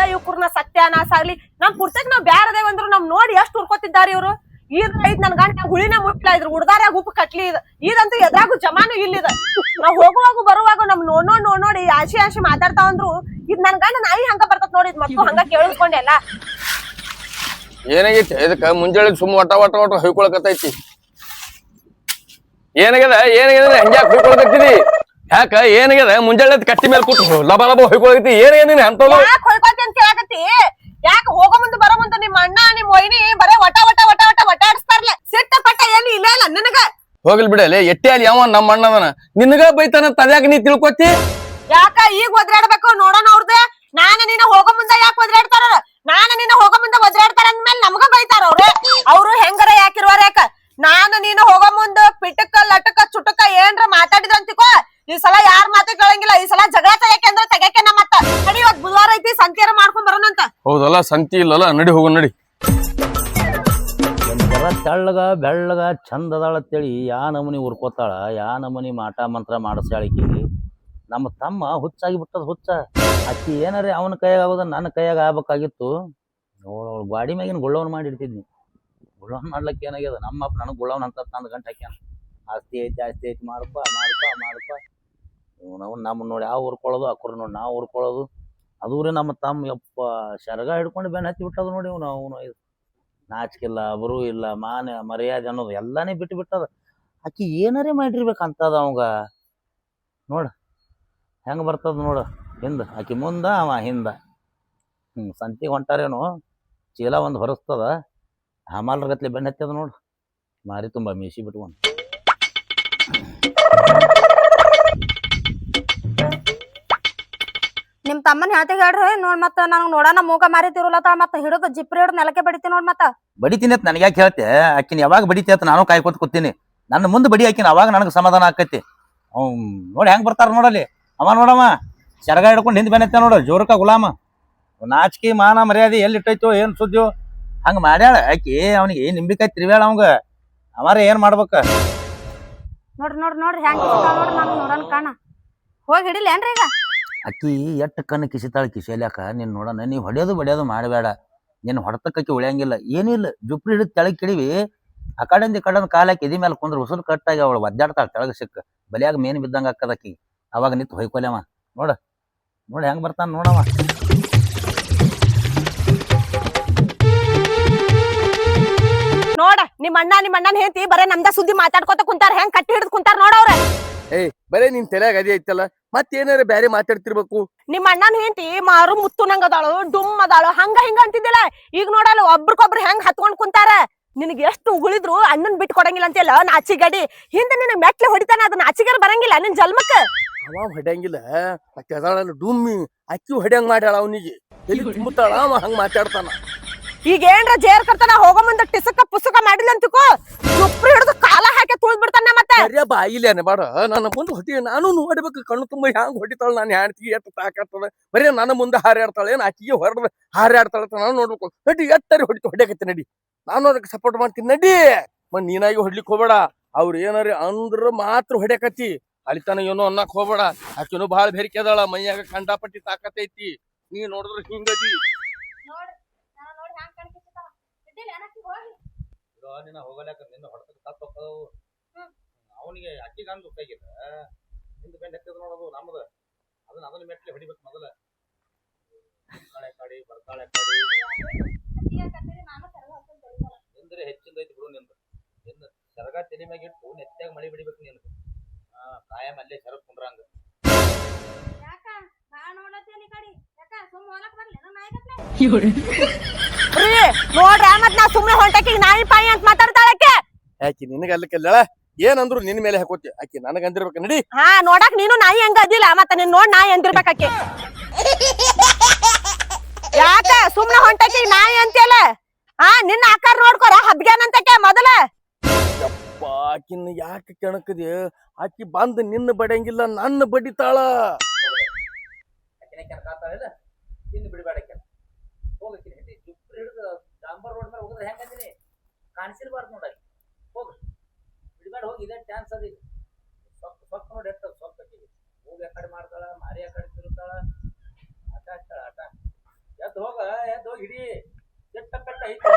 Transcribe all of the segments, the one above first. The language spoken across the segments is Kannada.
ಏ ಇವ್ಕುರ್ನ ಸತ್ಯಾನಾಶ ಆಗ್ಲಿ. ನಮ್ ಪುರ್ತಕ್ ನಾವ್ ಬ್ಯಾರದೆ ಅಂದ್ರು ನಮ್ ನೋಡಿ ಎಷ್ಟ್ ಹುರ್ಕೋತಿದ್ದಾರೆ ಇವ್ರು? ಈದ್ ಐದ್ ನನ್ ಗಂಟ ಹುಳಿನ ಮುಟ್ಲ ಇದ್ರು. ಉಡ್ದಾರ್ಯಾಗ ಉಪ್ಪು ಕಟ್ಲಿ ಇದ್. ಈದಂತೂ ಎದ್ರಾಗು ಜಮಾನು ಇಲ್ಲಿದ ನಾವ್ ಹೋಗುವಾಗ ಬರುವಾಗ ನಮ್ ನೋಡ್ ನೋಡ್ ನೋಡ್ ನೋಡಿ ಆಶಿ ಆಶಿ ಮಾತಾಡ್ತಾವಂದ್ರು ಇದ್ ನನ್ ಗಂಡ ನಾಯಿ ಹಂಗ ಬರ್ತತ್ ನೋಡಿ ಇದ್ ಮಕ್ಕಳು ಹಂಗ ಕೇಳಿಸ್ಕೊಂಡೆ ಅಲ್ಲ. ಏನಾಗೈತಿ? ಇದಕ್ಕ ಮುಂಜಾನೆ ಸುಮ್ ಒಟ ಒಟ ಒಟ ಹೊಯ್ಕೊಳಕತ್ತೈತಿ. ಏನಾಗ್ಯದ? ಏನಾಗ್ಯದ? ಹಂಗ್ಯಾಕ್ ಹೊಯ್ಕೊಳಕತ್ತಿದಿ ಯಾಕ? ಏನಾಗ್ಯದ? ಮುಂಜಾನೆ ಕಟ್ಟಿ ಮೇಲೆ ಕೂತು ಲಬ ಲಬ ಹೊಯ್ಕೊಳಕತ್ತಿ. ಏನಾಗ್ಯದ ನೀನ್ ಅಂತಲ್ಲ ಕೇಳಕತ್ತಿ ಯಾಕೆ ಹೋಗೋ ಮುಂದೆ ಬರೋ ಮುಂದೆ ನಿಮ್ಮ ಅಣ್ಣ ನಿಮ್ಮ ಮೊಯ್ನಿ ಬರೇ ವಟ ವಟ ವಟ ವಟ ವಟ ಆಡಿಸ್ತಾರಲ್ಲ ಸಿಟ್ಟ ಪಟ್ಟ ಏನು ಇಲ್ಲ ಅಲ್ಲ ನನಗ? ಹೋಗ್ಲಿ ಬಿಡಲೆ ಎಟ್ಟೆ ಅಲ್ಲಿ ಯಾವ ನಮ್ಮ ಅಣ್ಣದನ? ನಿನಗ ಬೈತಾನ ತದ್ಯಾಗ ನೀ ತಿಳ್ಕೊತಿ? ಯಾಕ ಈಗ ಒದ್ರಾಡ್ಬೇಕು? ನೋಡೋಣ ಅವ್ರದ್ದು ನಾನು ನಿನ್ನ ಹೋಗೋ ಮುಂದೆ ಯಾಕೆ ಒದ್ರಾಡ್ತಾರ? ನಾನು ನಿನ್ನ ಹೋಗೋ ಮುಂದೆ ಒದ್ರಾಡ್ತಾರ ಅಂದ್ಮೇಲೆ ನಮಗ ಬೈತಾರ ಅವ್ರು ಹೌದಲ್ಲ ಸಂತಿ ಇಲ್ಲಲ್ಲ, ನಡಿ ಹೋಗು, ನಡಿ. ಬರ ತೆಳ್ಳಗ, ಬೆಳ್ಳಗ ಚಂದ ಅದಾಳ ಯಾ ನಮೂನಿ ಉರ್ಕೋತಾಳ, ಯಾ ನಮೂನಿ ಮಾಟ ಮಂತ್ರ ಮಾಡಿಸ್ಯಾಳಿಕಿ. ನಮ್ಮ ತಮ್ಮ ಹುಚ್ಚಾಗಿ ಬಿಟ್ಟದ ಹುಚ್ಚ. ಅಕ್ಕಿ ಏನಾರೇ ಅವನ ಕೈಯಾಗ ಆಗೋದ, ನನ್ನ ಕೈಯಾಗ ಆಗ್ಬೇಕಾಗಿತ್ತು. ಅವಳು ಗಾಡಿ ಮ್ಯಾಗಿನ ಗುಳ್ಳವನ್ ಮಾಡಿ ಇಡ್ತಿದ್ನಿ. ಗುಳ್ಳವನ್ ಮಾಡ್ಲಕ್ಕೆ ಏನಾಗ್ಯದ? ನಮ್ಮಪ್ಪ ನನಗೆ ಗುಳ್ಳವನ್ ಅಂತ ತಂದು ಗಂಟೆ ಹಾಕ್ಯಾನ. ಆಸ್ತಿ ಐತಿ ಆಸ್ತಿ ಐತಿ ಮಾಡಪ್ಪ ಮಾಡಪ್ಪ ಮಾಡಪ್ಪ ನಮ್ಮ ನೋಡಿ ಯಾವ ಉರ್ಕೊಳ್ಳೋದು ಅಕ್ಕರು ನೋಡಿ ನಾವು ಉರ್ಕೊಳ್ಳೋದು ಅದು ರೀ ನಮ್ಮ ತಮ್ಮ ಯಪ್ಪ, ಶರಗ ಹಿಡ್ಕೊಂಡು ಬೆನ್ನ ಹತ್ತಿ ಬಿಟ್ಟದ ನೋಡಿ ಅವನು ಇದು. ನಾಚಿಕಿಲ್ಲ ಬರೂ ಇಲ್ಲ, ಮಾನ, ಮರ್ಯಾದೆ ಅನ್ನೋದು ಎಲ್ಲಾನೇ ಬಿಟ್ಟು ಬಿಟ್ಟದ. ಆಕಿ ಏನಾರೇ ಮಾಡಿರ್ಬೇಕು ಅಂತದ ಅವಂಗ. ನೋಡ, ಹೆಂಗೆ ಬರ್ತದ ನೋಡು, ಹಿಂದ. ಆಕಿ ಮುಂದ, ಅವ ಹಿಂದ. ಹ್ಮ್, ಸಂತಿಗೆ ಹೊಂಟಾರೇನು, ಚೀಲ ಒಂದು ಹೊರಸ್ತದ. ಹಮಾಲರ ಗತ್ಲೆ ಬೆನ್ನ ಹತ್ತದ ನೋಡು. ಮಾರಿ ತುಂಬ ಮೀಸಿ ಬಿಟ್ಕೊಂಡು. ನಿಮ್ ತಮ್ಮನ್ ಹೇಳ್ತಿ ಹೇಳ್ರಿ ನೋಡ್ ಮತ್ತ ನನಗ್ ನೋಡಣ ಮೂಗ ಮಾರಿತಿರಲತ್ತಾಳ ಮತ್ತ ಹಿಡಿದು ಜಿಪ್ರಿ ಹಿಡಿದು ನೆಲಕ್ಕೆ ಬಡಿತಿ ನೋಡ್ ಮತ್ತ. ಬಡಿತೀನಿ ಅಂತ ನನಗೆ ಯಾಕೆ ಹೇಳ್ತೆ? ಆಕಿನ ಯಾವಾಗ ಬಡಿತಿ ಅಂತ ನಾನು ಕಾಯ್ಕೊತ ಕೂತೀನಿ. ನನ್ನ ಮುಂದೆ ಬಡಿ ಆಕಿನ ಅವಾಗ ನನಗೆ ಸಮಾಧಾನ ಆಕೈತಿ. ನೋಡಿ ಹೆಂಗ್ ಬರ್ತಾರ ನೋಡಲಿ ಅವ ನೋಡಮ್ಮ ಚರಗ ಹಿಡ್ಕೊಂಡು ಹಿಂದ್ ಬೆನ್ನತ್ತೆ ನೋಡು ಜೋರಕ ಗುಲಾಮ. ನಾಚಿಕೆ ಮಾನ ಮರ್ಯಾದೆ ಎಲ್ಲಿ ಇಟ್ಟೈತೋ ಏನ್ ಸುದ್ದಿಯೋ. ಹಂಗ ಮಾಡ್ಯಾಳ ಆಕಿ ಅವನಿಗೆ ನಿಂಬಿಕಾಯಿ ತಿರ್ವ್ಯಾಳ ಅವಂಗ? ಅವಾರ ಏನ್ ಮಾಡ್ಬೇಕ? ನೋಡ್ರಿ ನೋಡ್ರಿ ನೋಡ್ರಿ ಹೆಂಗ್ ನೋಡ್ರಿ ನಾನು ನೋಡಣ ಕಾಣ. ಹೋಗಿ ಹಿಡಿಲೇನ್ರಿ ಈಗ? ಅಕ್ಕಿ ಎಟ್ಟ ಕಣ್ಣು ಕಿಸಿತಾಳೆ ಕಿಸೆಲ್ಯಾಕ, ನೀನ್ ನೋಡೋಣ ನೀವು ಹೊಡೆಯೋದು ಬಡಿಯೋದು ಮಾಡಬೇಡ ನೀನು ಹೊಡೆತಕ್ಕಿ ಉಳಿಯಂಗಿಲ್ಲ. ಏನಿಲ್ಲ, ಜುಪ್ರಿ ಹಿಡಿದು ತೆಳಗ್ ಕಿಡಿವಿ. ಆ ಕಡೆಯಿಂದ ಕಡೆಯಿಂದ ಕಾಲಾಕಿ ಎದಿ ಮೇಲೆ ಕುಂದ್ರೆ ಉಸಿರು ಕಟ್ಟಾಗಿ ಅವಳು ಒದ್ದಾಡ್ತಾಳೆ ತೆಳಗೆ ಸಿಕ್ಕ. ಬಲಿಯಾಗ ಮೇನ್ ಬಿದ್ದಂಗೆ ಆಕ್ಕದಕ್ಕಿ ಅವಾಗ ನಿಂತು ಹೊಯ್ಕೊಲ್ಯವ ನೋಡ, ನೋಡಿ ಹೆಂಗ್ ಬರ್ತಾನ ನೋಡವ. ನೋಡ ನಿಮ್ ಅಣ್ಣ ನಿಮ್ ಅಣ್ಣನ ಹೇಳ್ತಿ ಬರೇ ನಮ್ದ ಸುದ್ದಿ ಮಾತಾಡ್ಕೊತ ಕುಂತಾರ ಹೆಂಗ್ ಕಟ್ಟಿ ಹಿಡಿದು ಕುಂತಾರ ನೋಡವ್ರ ಏಯ್ ಬರೇ ನಿನ್ ತಲೆಯಾಗ ಅದೇ ಐತಲ್ಲ ಮತ್ತೇನಾರ ಬ್ಯಾರೆ ಮಾತಾಡ್ತಿರ್ಬೇಕು? ನಿಮ್ಮ ಅಣ್ಣನ ಹೆಂಡತಿ ಮಾರು ಮುತ್ತು ನಂಗ ಅದಾಳು ಡುಮ್ ಅದಾಳು ಹಂಗ ಹಿಂಗ ಅಂತಿದ್ದಿಲ್ಲ. ಈಗ ನೋಡಲ್ಲ ಒಬ್ರಿಗೊಬ್ರು ಹೆಂಗ್ ಹತ್ಕೊಂಡ್ ಕುಂತಾರ? ನಿನಗೆ ಎಷ್ಟು ಉಗುಳಿದ್ರು ಅಣ್ಣನ್ ಬಿಟ್ಟು ಕೊಡಂಗಿಲ್ಲ ಅಂತಿಲ್ಲ ನಾಚಿಗಡಿ. ಹಿಂದೆ ನಿನ್ ಮೆಟ್ಲೆ ಹೊಡಿತಾನ ಅದನ್ನ ನಾಚಿಗಾರ ಬರಂಗಿಲ್ಲ ನಿನ್ ಜಲ್ಮಕ್ಕ ಅವ ಹೊಡ್ಯಂಗಿಲ್ಲ ಅಕ್ಕಿ ಅದಾಳ ಡುಮ್ಮಿ ಅಕ್ಕಿ ಹೊಡ್ಯಂಗ್ ಮಾಡ್ಯಾಳ ಅವನಿಗೆ. ಎಲ್ಲಿ ತುಂಬುತ್ತಾಳ ಅವ ಹಂಗ ಮಾತಾಡ್ತಾನ. ಈಗ ಏನ್ರ ಜೇರ್ ಕರ್ತಾನ ಹೋಗೋ ಮುಂದ ಟಿಸಕ ಪುಸ್ತಕ ಮಾಡಿಲ್ಲ ಅಂತಕೋ. ಚುಪ್ರಿ ಹಿಡಿದು ಕಾಲ ಹಾಕಿ ತುಳಿದ್ ಬಿಡ್ತಾನ ಮತ್ತೆ ಬಾ ಬಾಯಿಲೇನೆ ಬಾಡ ನನ್ನ ಮುಂದೆ ಹೊಡಿ ನಾನು ನೋಡ್ಬೇಕು, ಕಣ್ಣು ತುಂಬ ಹ್ಯಾಂಗ್ ಹೊಡಿತಾಳ ನಾನು ಹೆಣ್ತಿಗೆ ಎತ್ತ ತಾಕತ್ತದ ಬರೀ ನನ್ನ ಮುಂದೆ ಹಾರಾಡ್ತಾಳೆ, ಏನ್ ಆಕಿಗೆ ಹೊರಡ ಹಾರಾಡ್ತಾಳೆ ನಾನು ನೋಡ್ಬೇಕು. ನಡಿ, ಎತ್ತರಿ ಹೊಡಿತು, ಹೊಡ್ಯಾಕತ್ತೆ ನಡಿ. ನಾನು ಅದಕ್ಕೆ ಸಪೋರ್ಟ್ ಮಾಡ್ತೀನಿ, ನಡಿ. ಮತ್ ನೀನಾಗಿ ಹೊಡ್ಲಿಕ್ಕೆ ಹೋಗ್ಬೇಡ. ಅವ್ರ ಏನಾರ ಅಂದ್ರ ಮಾತ್ರ ಹೊಡ್ಯಾಕತ್ತಿ. ಅಳಿತಾನ ಏನೋ ಅನ್ನಕ್ ಹೋಗ್ಬೇಡ. ಆಕಿನೂ ಬಹಳ ಬೇರಿಕೆ ಅದಾಳ. ಮೈಯಾಗ ಕಂಡಾಪಟ್ಟಿ ತಾಕತ್ತೈತಿ ನೀ ನೋಡಿದ್ರೆ ಹಿಂಗದಿ. ಅವನಿಗೆ ಅಕ್ಕಿಗಂದು ಉಪಯೋಗಿಲ್ಲ. ನಿಂದು ಬೆಂಡ್ ಎತ್ತದ ನೋಡೋದು ನಮ್ದು. ಅದನ್ನ ಅದನ್ನ ಮೆಟ್ಲೆ ಹೊಡಿಬೇಕು ಮೊದಲ. ಬರ್ತಾಳೆ ಕಾಡಿ ಬರ್ತಾಳೆ ಕಾಡಿ. ನಿಂದ್ರೆ ಹೆಚ್ಚಿಂದ ಐತಿ ಬಿಡು ನಿಂದು. ನಿಂದ ಸರಗ ತಲೆ ಮ್ಯಾಗ ಇಟ್ಟು ನೆತ್ತಾಗ ಮಳಿ ಬಿಡಿಬೇಕು ನೀನು ಕಾಯಂ ಅಲ್ಲೇ ಸರಕ್ ಕುಂಡ್ರಂಗ ರೀ ನೋಡ್ರ ಮತ್ ನಾ ಸುಮ್ನೆ ಹೊಂಟಕ್ಕೆ ನಾಯಿ ಪಾಯಿ ಅಂತ ಮಾತಾಡ್ತಾಳಕ್ಕೆ ಆಕಿ. ನಿನಗ ಅಲ್ಲಕ್ಕೆಲ್ಲ ಏನಂದ್ರು ನಿನ್ ಮೇಲೆ ಹಾಕೋತಿ. ಆಕಿ ನನಗ ಅಂದಿರ್ಬೇಕು ನಡಿ. ಹಾ ನೋಡಕ್ ನೀನು ನಾಯಿ ಹಂಗ ಅದಿಲ್ಲ ಮತ್ತ ನೋಡಿ ನೋಡ್ ನಾಯಿ ಅಂದಿರ್ಬೇಕಾಕಿ ಯಾಕ? ಸುಮ್ನೆ ಹೊಂಟಕ್ಕೆ ನಾಯಿ ಅಂತೀಯಲ್ಲ? ಹಾ ನಿನ್ನ ಆಕಾರ ನೋಡ್ಕೊರ ಹಬ್ಗ್ಯಾನಂತಕ್ಕೆ ಮೊದಲ. ಆಕಿನ್ನ ಯಾಕೆ ಕೆಣಕದೆ? ಆಕಿ ಬಂದ್ ನಿನ್ನ ಬಡಿಯಂಗಿಲ್ಲ ನನ್ನ ಬಡಿತಾಳ. ಬಿಡಬೇಡ ಕೆನ ಹೋಗಕ್ಕೆ ಹೆಂಡತಿ ಜುಪ್ರಿ ಹಿಡಿದು ಡಾಂಬರ್ ರೋಡ್ ಮೇಲೆ ಹೋಗಿದ್ರೆ ಹೆಂಗಂದಿನಿ ಕಾಣಿಸಿರ್ಬಾರ್ದು ನೋಡಿ ಹೋಗ್ರಿ ಬಿಡ್ಬೇಡ ಹೋಗಿ. ಇದೇ ಚಾನ್ಸ್ ಅದ ಈಗ ಸ್ವಲ್ಪ ಸ್ವಲ್ಪ ನೋಡಿ ಎಷ್ಟು ಸ್ವಲ್ಪ ಆಕಿಗೆ ಹೋಗಿ ಆ ಕಡೆ ಮಾಡ್ತಾಳ ಮಾರಿ ಆ ಕಡೆ ತಿರುತ್ತಾಳ ಆಟ ಆಡ್ತಾಳ ಆಟ. ಎದ್ದು ಹಿಡಿ ಕೆಟ್ಟ ಪೆಟ್ಟ ಐತಿ.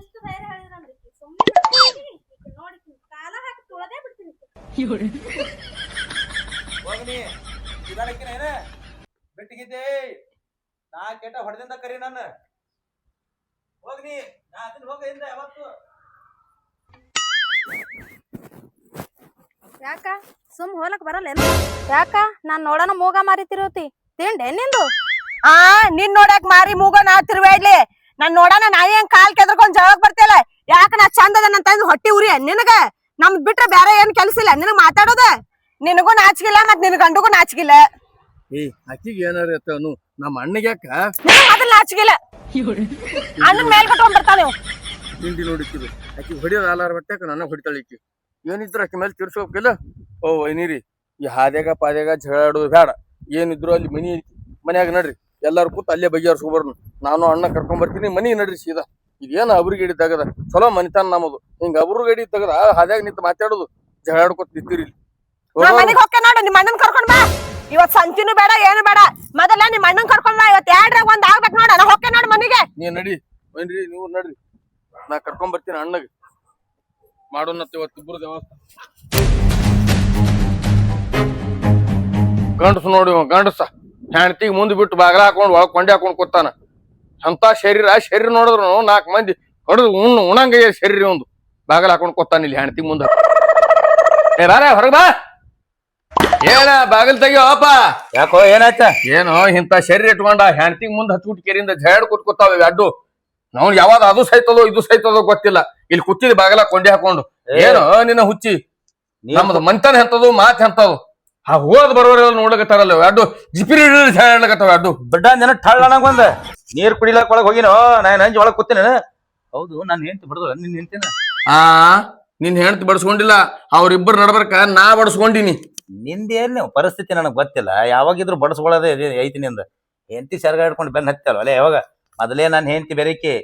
ಎಷ್ಟು ಧೈರ್ಯ ಹೇಳಿದ್ರಂದ್ರಿ ಸುಮ್ಮನೆ ನೋಡಿ ಕಾಲ ಹಾಕಿ ತುಳದೇ ಬಿಡ್ತೀನಿ ಹೋಗ್ನಿ ಇದಾರಕ್ಕಿನ ಏನ? ಬೆಟ್ಟಿಗಿದ್ದೆ. ನಾ ಕೆಟ್ಟ ಹೊಡೆದಿಂದ ಕರಿ ನನ್ನ. ಹೋಗ್ನಿ ನಾ ಅದನ್ನ ಹೋಗ ಹಿಂದೆ ಯಾವತ್ತು? ಯಾಕ? ಸುಮ್ ಹೋಲಕ್ ಬರಲ್ಲೇನು? ಯಾಕ? ನಾನ್ ನೋಡೋಣ ಮೂಗ ಮಾರಿತಿರೋತಿ. ತಿಂಡೆ ನಿಂದು? ಆ ನಿನ್ ನೋಡಕ್ ಮಾರಿ ಮೂಗ ನಾ ತಿರ್ಬೇಡ್ಲಿ ನಾನ್ ನೋಡಣ ನಾ ಏನ್ ಕಾಲ್ ಕೆದ್ರಕೊಂಡ್ ಜಳಕ್ ಬರ್ತಿಲ್ಲ. ಯಾಕ ನಾ ಚಂದ ಅದ ತಂದ್ ಹೊಟ್ಟಿ ಉರಿ? ನಿನಗ? ನಮ್ ಬಿಟ್ರೆ ಬೇರೆ ಏನ್ ಕೆಲ್ಸ ಇಲ್ಲ. ನಿನಗ್ ಮಾತಾಡೋದ? ನಿನಗೂ ನಾಚಿಗಿಲ್ಲ ಮತ್ ನಿನ್ ಗಂಡಗೂ ನಾಚಿಗಿಲ್ಲ. ಏನಾರ ನಮ್ ನಮ್ಮ ಅಣ್ಣಗೆ ಯಾಕ? ಮೊದಲ್ ನಾಚಿಗಿಲ್ಲ. ಅಣ್ಣನ್ ಮೇಲ್ ಕಟ್ಕೊಂಡ್ ಬರ್ತಾನೆ. ತಿಂಡಿ ನೋಡಿಕ್ಕಿದು ಆಕಿ ಹೊಡಿಯೋದು ಆಲಾರ ಬಟ್ಟೆಕ ನನ್ನ ಹೊಡಿತಾಳೆ ಈಕಿ. ಏನಿದ್ರು ಆಕಿ ಮೇಲೆ ತಿರ್ಸ್ಕೋಬೇಕಿಲ್ಲ? ಓ ವೈನಿರಿ ಈ ಹಾದ್ಯಾಗ ಪಾದ್ಯಾಗ ಜಗಳಾಡೋದು ಬೇಡ ಏನಿದ್ರು ಅಲ್ಲಿ ಮನಿ ಐತಿ. ಮನ್ಯಾಗ ನಡ್ರಿ. ಎಲ್ಲಾರು ಕೂತ್ ಅಲ್ಲೇ ಬಗೆಹರಿಸ್ಕೊಬರ್ನು ನಾನು ಅಣ್ಣ ಕರ್ಕೊಂಡ್ ಬರ್ತೀನಿ ಮನಿ ನಡ್ರಿ ಸೀದಾ. ಇದೇನ ಅಬ್ರಿಗೆ ಗಡಿ ತಗದ? ಚಲೋ ಮನಿತಾನ ನಮ್ಮದು. ಹಿಂಗ ಅವ್ರ ಗಡಿ ತಗದ ಹಾದ್ಯಾಗ ನಿಂತು ಮಾತಾಡೋದು. ಜಗಳಾಡ್ಕೊತ ನಿಂತಿರಿ ಹೋಗ್ತೇನೆ ನೋಡು ನಿಮ್ಮ ಅಣ್ಣನ್ ಕರ್ಕೊಂಡ್ ಬಾ. ಇವತ್ ಸಂತಿನ ಬೇಡ, ಏನು ಬೇಡ. ಮೊದಲ ನಿಮ್ಮ ಅಣ್ಣನ್ ಕರ್ಕೊಂಡ್ ಇವತ್ ಎರಡ್ರಾಗ ಒಂದ್ ಆಗ್ಬೇಕು ನೋಡ ನಾ ಹೊಕ್ಕೆ ನೋಡ ಮನಿಗೆ. ನೀ ನಡಿ. ಬನ್ರಿ, ನೀವು ನಡ್ರಿ. ನಾ ಕರ್ಕೊಂಡ್ ಬರ್ತೀನಿ ಅಣ್ಣಗೆ. ಮಾಡೋಣ ಇವತ್ತು ಇಬ್ರು ದೇವಸ್ಥಾನ. ಗಂಡಸು ನೋಡಿ ಇವ ಗಂಡಸ. ಹೆಂಡತಿಗೆ ಮುಂದೆ ಬಿಟ್ಟು ಬಾಗಲ ಹಾಕೊಂಡು ಒಳಗ್ ಕೊಂಡೆ ಹಾಕೊಂಡು ಕೂತಾನ. ಅಂತ ಶರೀರ ಶರೀರ ನೋಡಿದ್ರು ನಾಲ್ಕು ಮಂದಿ ಹೊಡೆದು ಉಣ್ಣು ಉಣಂಗ ಶರೀರ ಒಂದು ಬಾಗಲ ಹಾಕೊಂಡು ಕೂತಾನ ಇಲ್ಲಿ ಹೆಂಡತಿ ಮುಂದೆ. ಏ ಬಾ. ಏನ ಬಾಗಿಲ್ ತೆಗಿಯೋಪ ಯಾಕೋ ಏನಾಯ್ತ? ಏನು ಇಂತ ಶರೀರ ಇಟ್ಕೊಂಡ ಹೆಂಡತಿ ಮುಂದೆ ಹತ್ಬಿಟ್ಟು ಕೆರಿಂದ ಜಡ್ ಕೂತ್ಕೊತಾವ ಅಡ್ಡು. ನಾವು ಯಾವಾಗ ಅದು ಸೈತದೋ ಇದು ಸೈತದೋ ಗೊತ್ತಿಲ್ಲ. ಇಲ್ಲಿ ಕೂತಿದ್ ಬಾಗಲ ಕೊಂಡಿ ಹಾಕೊಂಡು. ಏನು ನಿನ್ನ ಹುಚ್ಚಿ. ನಮ್ದು ಮಂತನ ಹೆಂತದು ಮಾತ್ ಹೆಂತದು. ಆ ಹೋದ್ ಬರೋರೆಲ್ಲ ನೋಡ್ಲಕತ್ತಾರಲ್ಲ ಅಡ್ಡು. ಜಿಪಿರಿ ಹೇಳಕತ್ತಾವ ಅಡ್ಡು. ಬಿಡ್ಡ ನಿನ್ನ ಅನ್ನಂಗ್ ಬಂದ. ನೀರ್ ಕುಡಿಲಕ್ ಒಳಗ್ ಹೋಗಿನೋ? ನಾನು ನಂಜಿ ಒಳಗ್ ಕೂತೀನಿ ಹೌದು ನಾನು ಹೆಂಡತಿ ಬಿಡದಲ್ಲ ನಿನ್ ಹೆಂತಿನ ಆ? ನಿನ್ ಹೆಂಡತಿ ಬಡಿಸ್ಕೊಂಡಿಲ್ಲ ಅವ್ರಿಬ್ಬರು ನಡ್ಬರ್ಕ ನಾ ಬಡ್ಸ್ಕೊಂಡಿನಿ. ನಿಂದೇನು ಪರಿಸ್ಥಿತಿ ನನಗೆ ಗೊತ್ತಿಲ್ಲ. ಯಾವಾಗಿದ್ರು ಬಡಿಸ್ಕೊಳ್ಳೋದೇ ಇದೆ ಐತಿ ನಿಂದ. ಹೆಂಡತಿ ಸೆರಗ ಹಿಡ್ಕೊಂಡು ಬೆನ್ನ ಹತ್ತಲ್ಲ ಅಲ್ಲೇ ಯಾವಾಗ ಮೊದಲೇ ನಾನು ಹೆಂಡತಿ ಬೆರಕಿ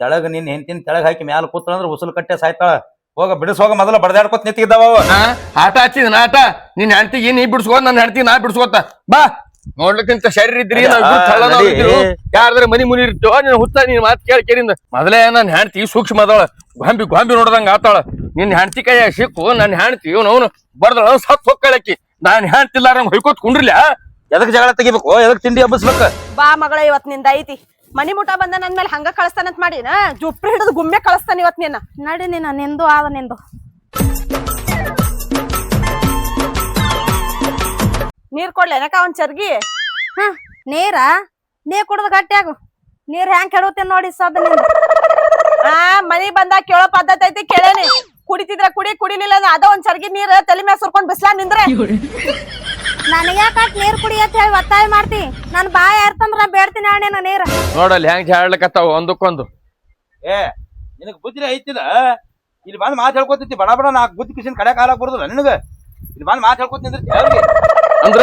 ತೆಳಗ ನಿನ್ ಹೆಂಡತಿನ ತೆಳಗ ಹಾಕಿ ಮ್ಯಾಲ ಅಂದ್ರೆ ಉಸುಲು ಕಟ್ಟೆ ಸಾಯ್ತಾಳ. ಹೋಗ ಬಿಡಿಸೋಗ ಹೋಗ ಮೊದಲ ಬಡದಾಡ್ಕೊತ ನಿಂತಿದ್ದಾವ ಆಟ ಹಚ್ಚಿದ ಆಟ ನಿನ್ ಹೆಂಡತಿಗೆ ನೀ ಬಿಡ್ಸ್ಕೊ ನನ್ನ ಹೆಂಡತಿ ನಾ ಬಿಡ್ಸ್ಕೊತ. ಬಾ. ನೋಡ್ಲಿಕ್ಕಿಂತ ಶರೀರ ಇದ್ರಿ ಯಾರಾದ್ರೆ ಮನಿ ಮುನಿ ಇರ್ತೋ ನೀನ್ ಹುತ್ತ ನೀನ್ ಮಾತು ಕೇಳಿ ಕೇರಿಂದ ಮೊದಲೇ ನನ್ನ ಹೆಂಡತಿ ಸೂಕ್ಷ್ಮ ಅದಾಳ ಗೊಂಬಿ ಗೊಂಬಿ ನೋಡ್ದಂಗ ಆತಾಳ. ನಿನ್ ಹೆಂಡತಿ ಕೈ ಸಿಕ್ಕು ನನ್ನ ಹೆಂಡತಿ ಇವನು ಅವನು ಬರ್ದಳ ಸತ್ ಹೊಕ್ಕಳಕ್ಕಿ. ನಾನ್ ಹೆಂಡತಿಲ್ಲಾರಂಗ್ ಹೊಯ್ಕೋತ್ ಕುಂಡ್ರಿಲ್ಲ? ಎದಕ್ ಜಗಳ ತೆಗಿಬೇಕು? ಎದಕ್ ತಿಂಡಿ ಹಬ್ಬಸ್ಬೇಕ? ಬಾ ಮಗಳ ಇವತ್ನಿಂದ ಐತಿ. ಮನಿ ಮುಟ ಬಂದ ನನ್ ಮೇಲೆ ಹಂಗ ಕಳಿಸ್ತಾನಂತ ಮಾಡಿನ ಜುಪ್ರಿ ಹಿಡಿದು ಗುಮ್ಮೆ ಕಳಿಸ್ತಾನ ಇವತ್ ನಿನ್ನ. ನಡಿ ನಿನ್ನ ನಿಂದು ಆದ ನಿಂದು. ನೀರ್ ಏನಕ ಒಂದ್ ಚರ್ಗಿ? ಹ ನೀರ? ನೀ ಕುಡ್ದು ಗಟ್ಟಿಯಾಗು ನೀರ್ ಹೆಂಗ್ ಕೆಡುತ್ತೇನ್ ನೋಡಿ ಸದ್ ನಿಂದು. ಆ ಮನಿ ಬಂದಾಗ ಕೇಳೋ ಪದ್ಧತಿ ಐತಿ ಕೇಳೇನಿ. ಕುಡಿತಿದ್ರ ಕುಡಿ ಕುಡಿಲಿಲ್ಲ ಅಂದ್ರೆ ಅದ ಒಂದ್ ಚರ್ಗಿ ನೀರ್ ತಲೆ ಮ್ಯಾಗ ಸುರ್ಕೊಂಡ್ ಬಿಸ್ಲಾ ನಿಂದ್ರೆ. ನನಗೆ ಯಾಕೆ ನೀರ್ ಕುಡಿ ಅಂತ ಹೇಳಿ ಒತ್ತಾಯ ಮಾಡ್ತಿ? ನನ್ ಬಾಯ ಇರ್ತಂದ್ರ ನಾ ಬೇಡ್ತೀನಿ ಅಣ್ಣ ನೀರ. ನೋಡಲ್ಲಿ ಹೆಂಗ್ ಹೇಳಕತ್ತಾವ ಒಂದಕ್ಕೊಂದು. ಏ ನಿನಗ್ ಬುದ್ಧಿ ಐತಿದ ಇಲ್ಲಿ ಬಂದ್ ಮಾತು ಹೇಳ್ಕೊತೈತಿ ಬಡ ಬಡ ನಾಕ್ ಬುದ್ಧಿ ಕಿಶನ್ ಕಡೆ ಕಾಲಕ್ ಬರುದಿಲ್ಲ ನಿನಗ? ಇಲ್ಲಿ ಬಂದ್ ಮಾತು ಹೇಳ್ಕೊತ ಅವ್ರಿಗೆ ಅಂದ್ರ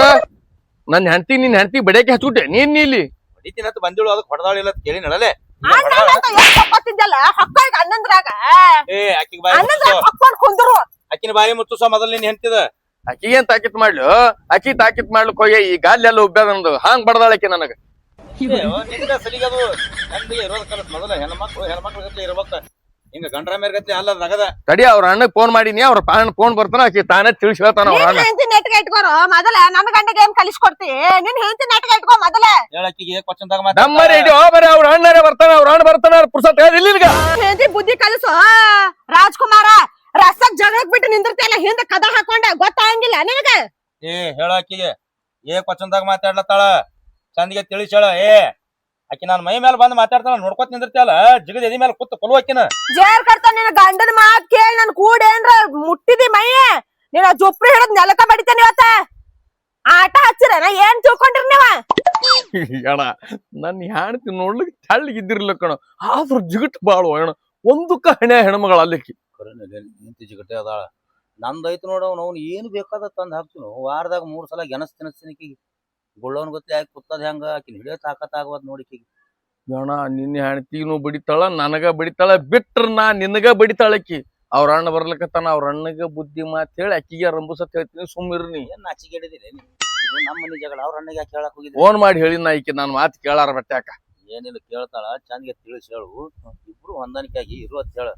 ನನ್ನ ಹೆಂಡತಿ ನಿನ್ ಹೆಂಡತಿ ಬಡಿಯಕ್ಕೆ ಹಚ್ಚುಟ್ಟೆ ನೀನ್ ಇಲ್ಲಿ? ಹೊಡಿತೀನಿ ಅಂತ ಬಂದಿಳು ಅದಕ್ಕೆ ಹೊಡೆದಾಳಿಲ್ಲ ಅಂತ ಕೇಳಿ ನಡಲೆ. ಹೊಕ್ಕೋತಿದ್ದಲ್ಲ ಹೊಕ್ಕ ಈಗ ಅನ್ನಂದ್ರಾಗ? ಏ ಆಕಿಗೆ ಬಾಯಿ ಅನ್ನಂದ್ರಾಗ ಮುಚ್ಚಿಸೋ ಹೊಕ್ಕೊಂಡ್ ಕುಂದ್ರು ಆಕಿನ ಬಾಯಿ ಮುಚ್ಚಿಸೋ ಮೊದಲು ನೀನ್ ಹೆಂಡ್ತಿದ. ಏನ್ ತಾಕಿತ್ ಮಾಡ್ಲು? ಅಕ್ಕಿ ತಾಕಿತ್ ಮಾಡ್ಲಿಕ್ ಹೋಗಿ ಈ ಗಾಲಿ ಎಲ್ಲ ಉಬ್ಬ್ಯಾದಂದು ಹಾಂಗ್ ಬಡದಾಳಕ್ಕೆ ನನಗ. ನಿಂದ ಸಲಿಗದು. ಇರೋದ್ ಕಲಸ್ ಮೊದಲ ಹೆಣ್ಮಕ್ಳು ಹೆಣ್ಮಕ್ಳು ಇರ್ಬೇಕ. ಹಿಂಗ ಗಂಡ್ರ ಮೇರ್ ಗತ್ಲೆ ಅಲ್ಲ ನಗದ ತಡಿ ಅವ್ರ ಅಣ್ಣಗ್ ಫೋನ್ ಮಾಡಿನಿ ಅವ್ರ ಪಾಣ ಫೋನ್ ಬರ್ತಾನ ಆಕಿ ತಾನೇ ತಿಳಿಸಿ ಹೇಳ್ತಾನ ಅವ್ರ ನಿನ್ ಅಣ್ಣ ಹೆಂಡತಿ ನೆಟ್ಗೆ ಇಟ್ಕೋರು ಮೊದಲ ನನ್ ಗಂಡಗೆ ಏನ್ ಕಲಿಸ್ಕೊಡ್ತಿ? ನಿನ್ ಹೆಂಡತಿ ನೆಟ್ಗೆ ಇಟ್ಕೋ ಮೊದಲ. ಹೇಳಕ್ಕಿಗೆ ಕ್ವಶನ್ದಾಗ ನಮ್ಮ ರೆಡಿ ಹೋಗ್ಬರ ಅವ್ರ ಅಣ್ಣರೇ ಬರ್ತಾನ ಅವ್ರ ಅಣ್ಣ ಬರ್ತಾನ ಪುರ್ಸತ್ ಹೇಳಿಲ್ಲ ಈಗ ಹೆಂಡತಿ ಬುದ್ಧಿ ಕಲಿಸು ರಾಜ್ಕುಮಾರ ರಸಕ್ ಜಗಕ್ ಬಿಟ್ಟು ನಿಂದಿರ್ತಿಯಲ್ಲ ಹಿಂದ ಕದ ಹಾಕೊಂಡೆ ಗೊತ್ತಾಗಂಗಿಲ್ಲ ನಿನಗ. ಏ ಹೇಳಕ್ಕಿಗೆ ಏ ಕ್ವಶನ್ದಾಗ ಮಾತಾಡ್ಲತ್ತಾಳ? ಚಂದಿಗೆ ತಿಳಿಸ್ ಹೇಳ ಏ. ಆಕಿ ನಾನು ಮೈ ಮೇಲೆ ಬಂದು ಮಾತಾಡ್ತಾಳ ನೋಡ್ಕೊತ ನಿಂದಿರ್ತಿಯಲ್ಲ ಜಿಗದ ಎದಿ ಮೇಲೆ ಕುತ್ತ ಕೊಲು ಆಕಿನ. ಜೇರ್ ಕರ್ತ ನಿನ್ನ ಗಂಡನ ಮಾತ್ ಕೇಳಿ ನನ್ ಕೂಡ ಏನ್ರ ಮುಟ್ಟಿದಿ ಮೈ ನೀನ ಜುಪ್ರಿ ಹಿಡಿದ್ ನೆಲಕ ಬಡಿತೇನೆ ಇವತ್ತ? ಆಟ ಹಚ್ಚಿರ ನಾ ಏನ್ ತಿಳ್ಕೊಂಡಿರಿ ನೀವ? ಅಣ್ಣ ನನ್ನ ಹೆಣ್ತಿ ನೋಡ್ಲಿಕ್ಕೆ ತೆಳ್ಳಗಿದ್ದಿರ್ಲಿಲ್ಲ ಕಣ. ಆದ್ರ ಜಿಗಟ್ ಬಾಳು ಅಣ್ಣ. ಒಂದಕ್ಕ ಹಣೆ ಹೆಣ್ಮಗಳ ಅಲ್ಲಿಕ್ಕಿ. ನಿಂತಿ ಜಿಗಟೆ ಅದಾಳ. ನಂದೈತ್ ನೋಡ ಅವ್ನು ಏನು ಬೇಕಾದ ತಂದು ಹಾಕ್ತೀನು. ವಾರದಾಗ ಮೂರು ಸಲ ಗೆನಸ್ ತಿನಸ್ತಿನಿಕಿಗೆ ಗುಳ್ಳವನ್ ಗೊತ್ತೇ ಆಗಿ ಕುತ್ತದ ಹೆಂಗ? ಆಕಿನ ಹಿಡಿಯೋ ತಾಕತ್ ನೋಡಿ ನೋಡಿಕಿಗೆ ಅಣ್ಣ ನಿನ್ನ ಹೆಣ್ತಿನೂ ಬಡಿತಾಳ ನನಗ ಬಡಿತಾಳ ಬಿಟ್ರ ನಾ ನಿನಗ ಬಡಿತಾಳಕ್ಕಿ ಅವ್ರ ಅಣ್ಣ ಬರ್ಲಿಕತ್ತಾನ ಅವ್ರ ಅಣ್ಣಗ ಬುದ್ಧಿ ಮಾತ್ ಹೇಳಿ ಅಕ್ಕಿಗೆ ರಂಬುಸತ್ ಹೇಳ್ತೀನಿ ಸುಮ್ಮಿರ್ನಿ ಏನ್ ನಾಚಿಗೆಡಿದಿರಿ ಇದು ನಮ್ಮ ಮನಿ ಜಗಳ ಅವ್ರ ಅಣ್ಣಗೆ ಯಾಕೆ ಹೇಳಕ್ ಫೋನ್ ಮಾಡಿ ಹೇಳಿ ನಾ ಈಕಿ ನಾನು ಮಾತು ಕೇಳಾರ ಬಟ್ಟ್ಯಾಕ ಏನಿಲ್ಲ ಕೇಳ್ತಾಳ ಚಂದಿಗೆ ತಿಳಿಸಿ ಹೇಳು. ಇಬ್ರು ಹೊಂದಾಣಿಕೆಯಾಗಿ ಇರು ಅಂತ ಹೇಳ.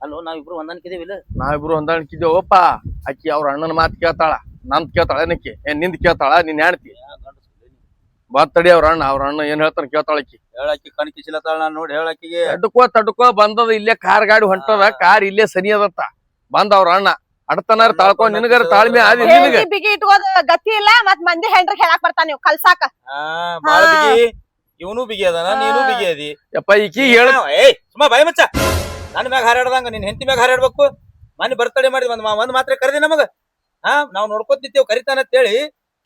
ಅಲ್ಲೋ ನಾವಿಬ್ರು ಹೊಂದಾಣಿಕೆ ಇದೀವಿಲ್ಲ ನಾವಿಬ್ರು ಹೊಂದಾಣಿಕಿದ್ದೇವಪ್ಪ. ಅಕ್ಕಿ ಅವ್ರ ಅಣ್ಣನ ಮಾತು ಕೇಳ್ತಾಳ ನಂದ್ ಕೇಳ್ತಾಳ ಏನಕ್ಕೆ ಏನ್ ನಿಂದ್ ಕೇಳ್ತಾಳ ನೀನ್ ಹೆಣ್ತಿ ಬತ್ತಡಿ ಅವ್ರ ಅಣ್ಣ ಅವ್ರ ಅಣ್ಣ ಏನ್ ಹೇಳ್ತಾನ ಕೇಳ್ತಾಳ ಆಕಿ. ಹೇಳಾಕಿ ಕಣ್ ಕಿಸಿಲತ್ತಾಳ ನಾನು ನೋಡಿ ಹೇಳಾಕಿಗೆ. ತಡ್ಕೋ ತಡ್ಕೋ ಬಂದದ ಇಲ್ಲೇ ಕಾರ್ ಗಾಡಿ ಹೊಂಟದ ಕಾರ್ ಇಲ್ಲೇ ಸನಿ ಅದತ್ತ ಬಂದ ಅವ್ರ ಅಣ್ಣ. ಅಡ್ತನಾರ ತಾಳ್ಕೊ ನಿನಗರ ತಾಳ್ಮೆ ಆದಿ ನಿನಗೆ. ಬಿಗಿ ಇಟ್ಕೋದ ಗತಿ ಇಲ್ಲ ಮತ್ ಮಂದಿ ಹೆಂಡ್ರಿಗೆ ಹೇಳಾಕ್ ಬರ್ತಾನ ನೀವು ಕಲ್ಸಾಕ. ಆ ಬಾಳ ಬಿಗಿ. ಇವನು ಬಿಗಿ ಅದಾನ ನೀನು ಬಿಗಿ ಅದಿ. ಯಪ್ಪ ಈಕಿ ಹೇಳ ಏಯ್ ಸುಮ್ಮ ಬಾಯಿ ಮಚ್ಚ. ನನ್ನ ಮ್ಯಾಗ ಹಾರಾಡ್ದಂಗ ನಿನ್ ಹೆಂಡತಿ ಮ್ಯಾಗ ಹಾರಾಡ್ಬೇಕು. ಮನೆ ಬರ್ತಡೆ ಮಾಡಿ ಒಂದ್ ಒಂದ್ ಮಾತ್ರ ಕರೆದಿ ನಮಗ. ಹಾ ನಾವ್ ನೋಡ್ಕೊತ ಕರಿತಾನ ಕರಿತಾನ ಅಂತೇಳಿ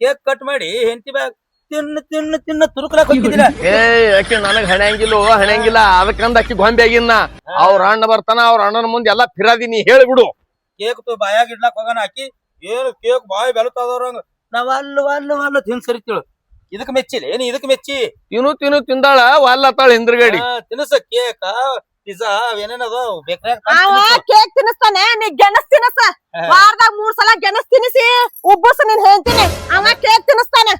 ಕೇಕ್ ಕಟ್ ಮಾಡಿ ಹೆಂಡತಿ ಮ್ಯಾಗ ತಿನ್ನು ತಿನ್ನ ತಿನ್ನ ತುರುಕಲಾಕ್ ಹೋಗಿದ್ದಿಲ್ಲ ಏ ಆಕಿ ನನಗ್ ಹಣಂಗಿಲ್ಲ ಹಣಂಗಿಲ್ಲ ಅದಕ್ಕಂದ ಅಕ್ಕಿ ಗೊಂಬೆ ಆಗಿನ್ನ ಅವ್ರ ಅಣ್ಣ ಬರ್ತಾನ ಅವ್ರ ಅಣ್ಣನ ಮುಂದೆ ಎಲ್ಲಾ ಫಿರಾದಿ ನೀ ಹೇಳ್ಬಿಡು. ಕೇಕ್ ತು ಬಾಯಾಗ ಇಡ್ಲಾಕ್ ಹೋಗಣ ಹಾಕಿ ಏನು ಕೇಕ್ ಬಾಯಿ ಬೆಳತಾದವ್ರಂಗ ನಾವ್ ಅಲ್ಲ ಅಲ್ಲ ಅಲ್ಲ ತಿನ್ ಸರಿತೇಳು. ಇದಕ್ ಮೆಚ್ಚಿಲ್ಲ ಏನ್ ಇದಕ್ ಮೆಚ್ಚಿ? ತಿನ್ನು ತಿನ್ನು ತಿಂದಾಳ ವಾಲ್ಲತ್ತಾಳ ಹಿಂದ್ರಗಡಿ. ತಿನ್ಸ ಕೇಕ ಪಿಜ್ಜಾ ಏನೇನದ ಬೇಕಾಗ ಅವ ಕೇಕ್ ತಿನ್ನಿಸ್ತಾನೆ ನೀ ಗೆಣಸ್ ತಿನ್ನಸ. ವಾರದಾಗ ಮೂರ್ ಸಲ ಗೆಣಸ್ ತಿನ್ನಿಸಿ ಉಬ್ಬಸ ನೀನ್ ಹೇಳ್ತೀನಿ ಅವ ಕೇಕ್ ತಿನ್ನಿಸ್ತಾನೆ.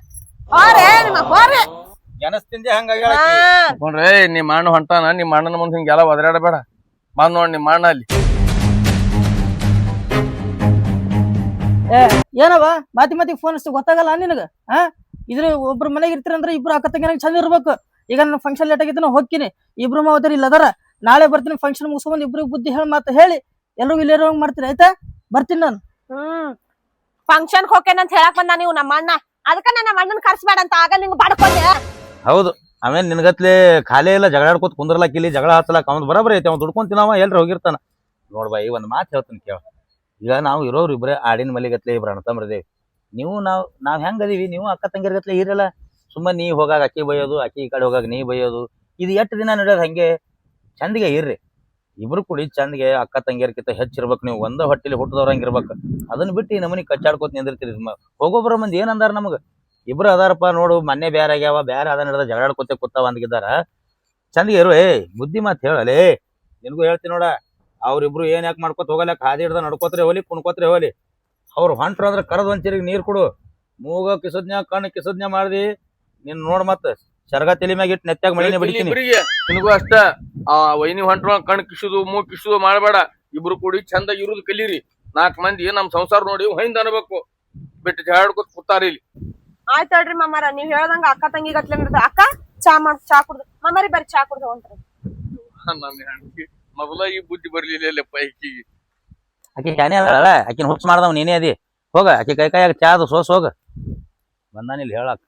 ಹೋರೆ ನಿಮ್ಮ ಹೋರೆ. ಜನಸ್ ತಿಂದೆ ಹಂಗಾಗಿ ಹಾ. ನೋಡ್ರಿ ನಿಮ್ಮ ಅಣ್ಣ ಹೊಂಟಾನ? ನಿಮ್ಮ ಅಣ್ಣನ ಮುಂದೆ ಹಿಂಗೆಲ್ಲ ಒದರಾಡಬೇಡ. ಬಂದ್ ನೋಡ್ ನಿಮ್ಮ ಅಣ್ಣ ಅಲ್ಲಿ. ಏನವ ಮಾತಿ ಮಾತಿ ಫೋನ್ ಅಷ್ಟು ಗೊತ್ತಾಗಲ್ಲ ನಿನಗ? ಹಾ? ಇದ್ರ ಒಬ್ರ ಮನೆಗೆ ಇರ್ತೀರಂದ್ರೆ ಇಬ್ರು ಅಕ್ಕ ತಂಗಿ ಚಂದ ಇರ್ಬೇಕು. ಈಗ ನನ್ನ ಫಂಕ್ಷನ್ ಲೇಟ್ ಆಗಿತ್ತು ಹೋಗ್ತೀನಿ. ಇಬ್ರು ಮಾವತರಿ ಇಲ್ಲ ಅದಾರ. ನಾಳೆ ಬರ್ತೀನಿ ಫಂಕ್ಷನ್ ಮುಗಿಸ್ಕೊಂಡು ಇಬ್ರಿಗೆ ಬುದ್ಧಿ ಹೇಳಿ ಮತ್ತೆ ಹೇಳಿ. ಎಲ್ಲರೂ ಇಲ್ಲೇ ಇರೋಂಗ್ ಮಾಡ್ತೀನಿ ಆಯ್ತಾ? ಬರ್ತೀನಿ ನಾನು. ಹ್ಮ್. ಫಂಕ್ಷನ್ ಅಂತ ಹೇಳಕ್ ಬಂದ ನೀವು ನಮ್ಮ ಅಣ್ಣ. ಅದಕ್ಕ ನನ್ನ ಮಣ್ಣನ್ ಕರ್ಸ್ಬೇಡ ಅಂತ ಆಗ ನಿಂಗ್ ಬಡ್ಕೊಂಡೆ. ಹೌದು. ಆಮೇಲೆ ನಿನಗತ್ಲೆ ಖಾಲಿ ಇಲ್ಲ, ಜಗಳ ಆಡ್ಕೊತ ಕುಂದ್ರಲಾಕ ಇಲ್ಲಿ, ಜಗಳ ಹಚ್ಚಲಾಕ ಅವ್ನು ಬರಬರ ಐತೆ ಅವ್ನು ದುಡ್ಕೊಂತಿನವ ಎಲ್ಲರೂ ಹೋಗಿರ್ತಾನ. ಈ ಒಂದ್ ಮಾತು ಹೇಳ್ತೀನಿ ಕೇಳ. ಈಗ ನಾವು ಇರೋರು ಇಬ್ರೇ ಆಡಿನ ಮಲಿಗತ್ಲೆ ಇಬ್ರು ಅಣ್ಣತಮ್ರದೇವಿ ನೀವು ನಾವು, ನಾವ್ ಹೆಂಗ್ ಅದೀವಿ? ನೀವು ಅಕ್ಕ ತಂಗಿರ್ಗತ್ಲೆ ಇರಲ್ಲ. ಸುಮ್ಮನೆ ನೀ ಹೋಗಾಗ, ಅಕ್ಕಿ ಬೈಯೋದು, ಅಕ್ಕಿ ಈ ಕಡೆ ಹೋಗಾಗ ನೀ ಬೈಯೋದು. ಇದು ಎಷ್ಟು ದಿನ ನಡೆಯೋದು ಹಂಗೆ? ಚಂದಿಗೆ ಇರ್ರಿ. ಇಬ್ರು ಕೂಡಿ ಚಂದಗೆ ಅಕ್ಕ ತಂಗಿಯರ್ಕಿಂತ ಹೆಚ್ಚಿರ್ಬೇಕು ನೀವು ಒಂದ ಹೊಟ್ಟಿಲಿ ಹುಟ್ಟದವ್ರಂಗ್ ಇರ್ಬೇಕು ಅದನ್ನ ಬಿಟ್ಟು ಈ ನಮನಿ ಕಚ್ಚಾಡ್ಕೋತ ನಿಂದಿರ್ತೀರಿ ಹೋಗೋಬ್ರ ಮಂದಿ ಏನ್ ಅಂದಾರ ನಮಗ? ಇಬ್ರು ಅದಾರಪ್ಪ ನೋಡು, ಮೊನ್ನೆ ಬೇರೆ ಆಗ್ಯಾವ ಬೇರೆ ಅದ ನಡೆದ ಜಗಳಾಡ್ಕೋತೆ ಕೂತಾವ ಅಂದಿದ್ದಾರ ಚಂದಿಗೆ ಇರು ಏ ಬುದ್ಧಿ ಮಾತು ಹೇಳಲೇ ನಿನಗೂ ಹೇಳ್ತೀನಿ ನೋಡ. ಅವ್ರಿಬ್ರು ಏನ್ ಯಾಕೆ ಮಾಡ್ಕೊತ ಹೋಗಲ್ಲ? ಹಾದಿ ಹಿಡ್ದ ನಡ್ಕೋತ್ರೆ ಹೋಲಿ, ಕುಣ್ಕೋತ್ರೆ ಹೋಲಿ. ಅವ್ರು ಹೊಂಟ್ರ ಅಂದ್ರೆ ಕರೆದ್ ಒಂಚರಿಗೆ ನೀರ್ ಕೊಡು. ಮೂಗ ಕಿಸದ್ನ್ಯಾ, ಕಣ್ಣು ಕಿಸದ್ನ್ಯಾ ಮಾಡ್ದಿ. ನಿನ್ ನೋಡ್ ಮತ್ತ ಶರ್ಗ ತಲಿ ಮ್ಯಾಗ ಇಟ್ಟು ನೆತ್ತಾಗ ಮಳಿನೇ ಬಿಡ್ತೀನಿ. ನಿನಗೂ ಅಷ್ಟ. ಆ ವೈನಿ ಹೊಂಟ್ರ ಕಣ್ ಕಿಸುದು ಮೂಗ್ ಕಿಸುದು ಮಾಡಬೇಡ. ಇಬ್ರು ಕೂಡಿ ಚಂದ ಇರುದು ಕಲೀರಿ. ನಾಲ್ಕು ಮಂದಿ ನಮ್ ಸಂಸಾರ ನೋಡಿ ಹೊಯ್ದ ಅನ್ಬೇಕು. ಬಿಟ್ಟು ಜಾಡ್ಕೊತ ಕೂತಾರ ಇಲ್ಲಿ. ಆಯ್ತ್ ಹೇಳ್ರಿ ಮಾಮಾರ ನೀವ್ ಹೇಳ್ದಂಗ ಅಕ್ಕ ತಂಗಿ ಗಟ್ಲೆ ನಡೆದ. ಅಕ್ಕ ಚಾ ಮಾಡ್ ಚಾ ಕುಡ್ದು. ಮಾಮಾರಿ ಬರ್ರಿ ಚಾ ಕುಡ್ದು ಹೊಂಟ್ರಿ. ನನ್ನ ಹೆಂಡತಿ ಮೊದಲ ಈ ಬುದ್ಧಿ ಬರ್ಲಿಲ್ಲ ಪೈಕಿ. ಆಕಿ ಶಾನೆ ಅದಾಳ ಆಕಿನ ಹುಚ್ಚ ಮಾಡ್ದವ್ ನೀನೇ ಅದಿ. ಹೋಗ ಆಕಿ ಕೈ ಕೈಯಾಗ ಚಾದು ಸೋಸ್ ಹೋಗ. ಬಂದಾನಿಲ್ಲ ಹೇಳಕ್.